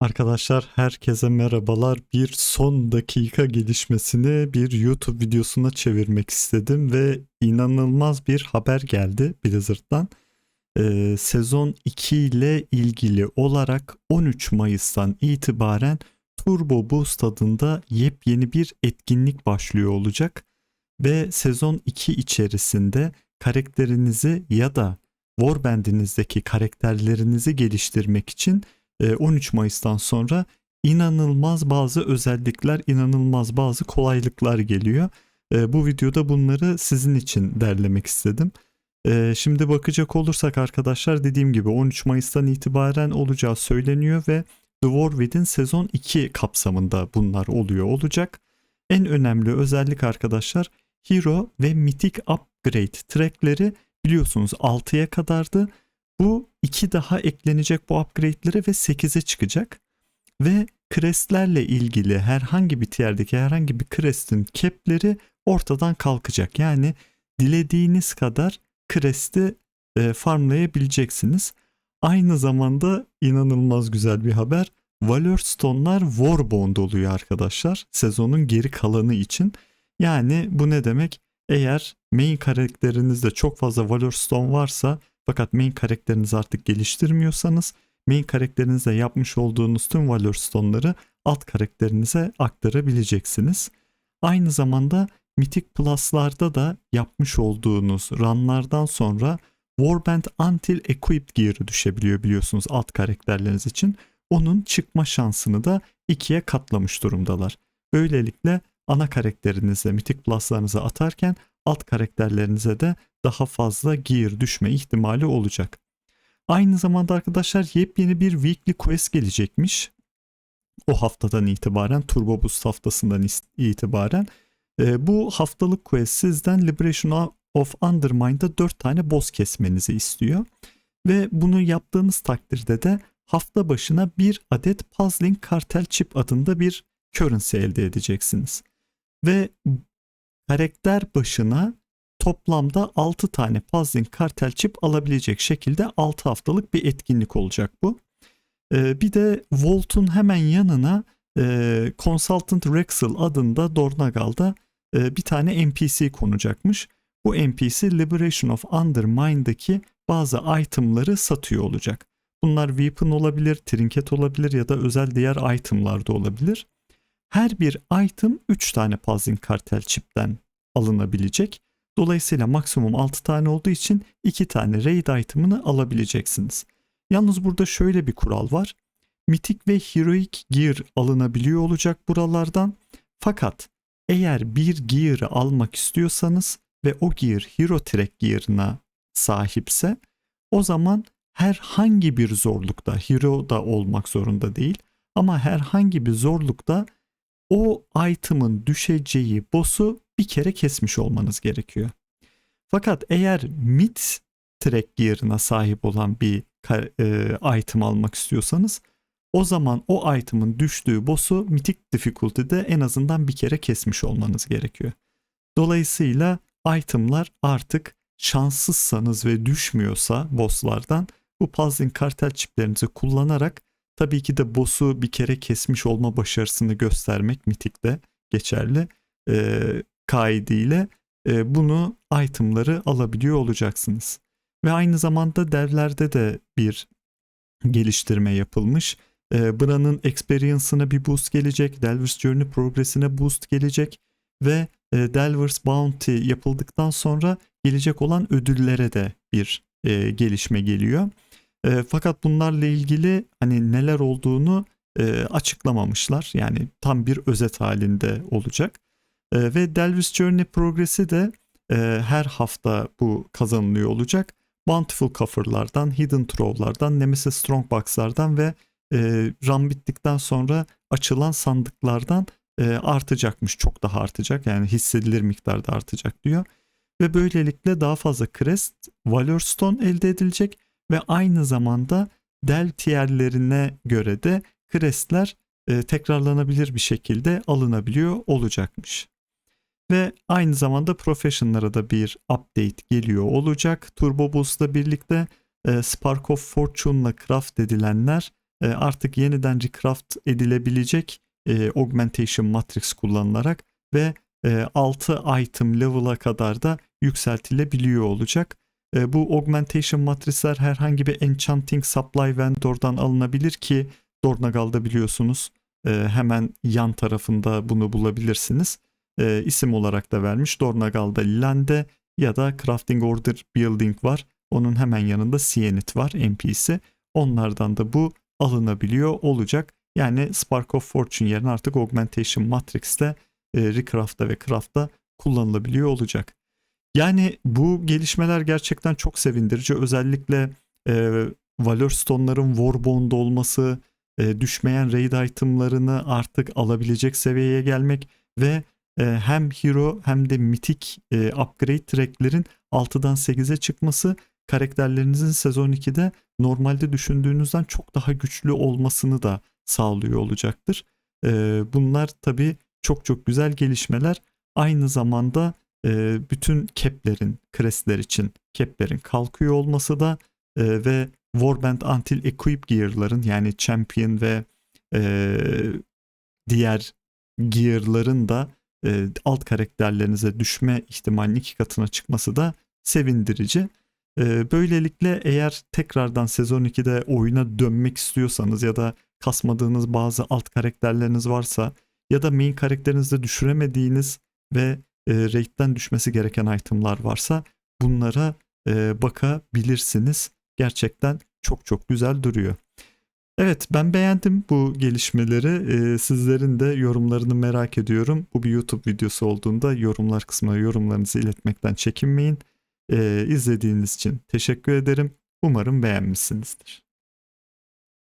Arkadaşlar herkese merhabalar. Bir son dakika gelişmesini bir YouTube videosuna çevirmek istedim ve inanılmaz bir haber geldi Blizzard'dan. Ee, sezon 2 ile ilgili olarak 13 Mayıs'tan itibaren Turbo Boost adında yepyeni bir etkinlik başlıyor olacak ve sezon 2 içerisinde karakterinizi ya da Warband'inizdeki karakterlerinizi geliştirmek için 13 e, Mayıs'tan sonra inanılmaz bazı özellikler, inanılmaz bazı kolaylıklar geliyor. E, bu videoda bunları sizin için derlemek istedim. E, şimdi bakacak olursak arkadaşlar dediğim gibi 13 Mayıs'tan itibaren olacağı söyleniyor ve The War Within sezon 2 kapsamında bunlar oluyor olacak. En önemli özellik arkadaşlar Hero ve Mythic Upgrade trackleri biliyorsunuz 6'ya kadardı. Bu 2 daha eklenecek bu upgrade'lere ve 8'e çıkacak. Ve crestlerle ilgili herhangi bir tierdeki herhangi bir crest'in cap'leri ortadan kalkacak. Yani dilediğiniz kadar crest'i e, farmlayabileceksiniz. Aynı zamanda inanılmaz güzel bir haber. Valor Stone'lar Warbound oluyor arkadaşlar. Sezonun geri kalanı için. Yani bu ne demek? Eğer main karakterinizde çok fazla Valor Stone varsa fakat main karakterinizi artık geliştirmiyorsanız main karakterinizde yapmış olduğunuz tüm Valor Stone'ları alt karakterinize aktarabileceksiniz. Aynı zamanda Mythic Plus'larda da yapmış olduğunuz runlardan sonra Warband Until Equipped Gear'ı düşebiliyor biliyorsunuz alt karakterleriniz için. Onun çıkma şansını da ikiye katlamış durumdalar. Böylelikle ana karakterinize, Mythic Plus'larınızı atarken alt karakterlerinize de daha fazla gear düşme ihtimali olacak. Aynı zamanda arkadaşlar yepyeni bir weekly quest gelecekmiş. O haftadan itibaren Turbo Boost haftasından itibaren e, bu haftalık quest sizden Liberation of Undermine'da 4 tane boss kesmenizi istiyor. Ve bunu yaptığınız takdirde de hafta başına bir adet Puzzling Cartel Chip adında bir currency elde edeceksiniz. Ve karakter başına toplamda 6 tane puzzling kartel chip alabilecek şekilde 6 haftalık bir etkinlik olacak bu. Ee, bir de Volt'un hemen yanına e, Consultant Rexel adında Dornagal'da e, bir tane NPC konacakmış. Bu NPC Liberation of Undermine'daki bazı itemları satıyor olacak. Bunlar weapon olabilir, trinket olabilir ya da özel diğer itemlar da olabilir. Her bir item 3 tane puzzling kartel chip'ten alınabilecek. Dolayısıyla maksimum 6 tane olduğu için 2 tane raid item'ını alabileceksiniz. Yalnız burada şöyle bir kural var. Mythic ve Heroic Gear alınabiliyor olacak buralardan. Fakat eğer bir gear'ı almak istiyorsanız ve o gear Hero Track Gear'ına sahipse o zaman herhangi bir zorlukta Hero da olmak zorunda değil ama herhangi bir zorlukta o item'ın düşeceği boss'u bir kere kesmiş olmanız gerekiyor. Fakat eğer mid track gear'ına sahip olan bir e, item almak istiyorsanız o zaman o item'ın düştüğü boss'u mythic difficulty'de en azından bir kere kesmiş olmanız gerekiyor. Dolayısıyla item'lar artık şanssızsanız ve düşmüyorsa bosslardan bu puzzling kartel çiplerinizi kullanarak tabii ki de boss'u bir kere kesmiş olma başarısını göstermek mitikte geçerli. Ee, kaidıyla e, bunu itemları alabiliyor olacaksınız. Ve aynı zamanda devlerde de bir geliştirme yapılmış. E, Bran'ın experience'ına bir boost gelecek, Delvers Journey progresine boost gelecek ve e, Delvers Bounty yapıldıktan sonra gelecek olan ödüllere de bir e, gelişme geliyor. E, fakat bunlarla ilgili hani neler olduğunu e, açıklamamışlar. Yani tam bir özet halinde olacak. E, ve Delvis Journey progresi de e, her hafta bu kazanılıyor olacak. Bountiful Cover'lardan, Hidden Troll'lardan, Nemesis Strongbox'lardan ve e, run bittikten sonra açılan sandıklardan e, artacakmış. Çok daha artacak yani hissedilir miktarda artacak diyor. Ve böylelikle daha fazla Crest, Valor Stone elde edilecek ve aynı zamanda Del tierlerine göre de Crest'ler e, tekrarlanabilir bir şekilde alınabiliyor olacakmış. Ve aynı zamanda Professional'lara da bir update geliyor olacak. Turbo Boost'la birlikte e, Spark of Fortune'la craft edilenler e, artık yeniden recraft edilebilecek e, augmentation matrix kullanılarak ve e, 6 item level'a kadar da yükseltilebiliyor olacak. E, bu augmentation matrisler herhangi bir enchanting supply vendor'dan alınabilir ki Dornagal'da biliyorsunuz e, hemen yan tarafında bunu bulabilirsiniz. E, isim olarak da vermiş. Dornagal'da Lande ya da Crafting Order Building var. Onun hemen yanında Sienit var NPC. Onlardan da bu alınabiliyor olacak. Yani Spark of Fortune yerine artık Augmentation Matrix'te e, Recraft'ta ve Craft'ta kullanılabiliyor olacak. Yani bu gelişmeler gerçekten çok sevindirici. Özellikle e, Valor Stone'ların Warbound'da olması, e, düşmeyen raid itemlarını artık alabilecek seviyeye gelmek ve e, hem hero hem de mitik e, upgrade tracklerin 6'dan 8'e çıkması karakterlerinizin sezon 2'de normalde düşündüğünüzden çok daha güçlü olmasını da sağlıyor olacaktır. E, bunlar tabii çok çok güzel gelişmeler. Aynı zamanda e, bütün cap'lerin, crestler için cap'lerin kalkıyor olması da e, ve Warband Until Equip Gear'ların yani Champion ve e, diğer gear'ların da e, alt karakterlerinize düşme ihtimalinin iki katına çıkması da sevindirici. E, böylelikle eğer tekrardan sezon 2'de oyuna dönmek istiyorsanız ya da kasmadığınız bazı alt karakterleriniz varsa ya da main karakterinizde düşüremediğiniz ve e, rate'den düşmesi gereken itemlar varsa bunlara e, bakabilirsiniz. Gerçekten çok çok güzel duruyor. Evet ben beğendim bu gelişmeleri. Ee, sizlerin de yorumlarını merak ediyorum. Bu bir YouTube videosu olduğunda yorumlar kısmına yorumlarınızı iletmekten çekinmeyin. Ee, izlediğiniz için teşekkür ederim. Umarım beğenmişsinizdir.